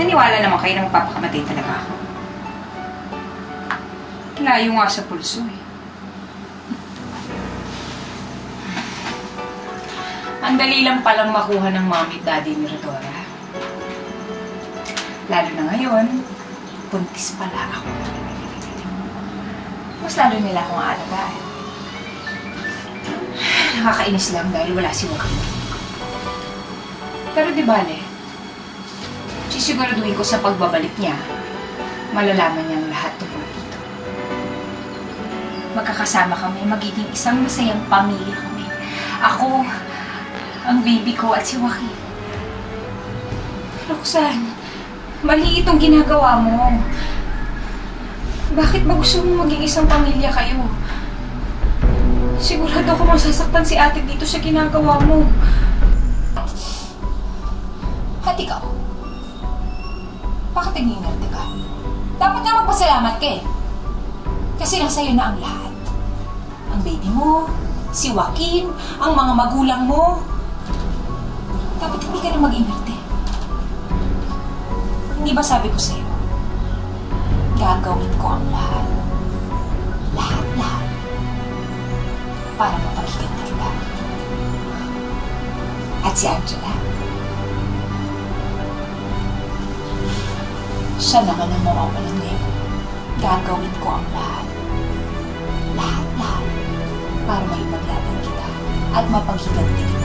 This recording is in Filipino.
Naniwala naman kayo na magpapakamatay talaga ako. Layo nga sa pulso eh. Ang dali lang palang makuha ng mommy at daddy ni Rodora. Lalo na ngayon, buntis pala ako. Mas lalo nila akong aalagaan. Nakakainis lang dahil wala si Joaquin. Pero di bale, sisiguraduhin ko sa pagbabalik niya, malalaman niya ang lahat tungkol dito. Magkakasama kami, magiging isang masayang pamilya kami. Ako, ang baby ko at si Joaquin. Roxanne, mali itong ginagawa mo. Bakit ba gusto mo maging isang pamilya kayo? Sigurado ako masasaktan si ate dito sa ginagawa mo. At ikaw? Bakit nag-iinarte ka? Dapat nga magpasalamat ka eh. Kasi nasa iyo na ang lahat. Ang baby mo, si Joaquin, ang mga magulang mo. Dapat hindi ka na mag-inarte. Hindi ba sabi ko sa'yo? Gagawin ko ang lahat. Lahat-lahat. Para mapaghiganti kita. At si Angela, siya naman ang mawawalan ngayon. Gagawin ko ang lahat. Lahat-lahat. Para may maglaban kita at mapaghiganti kita.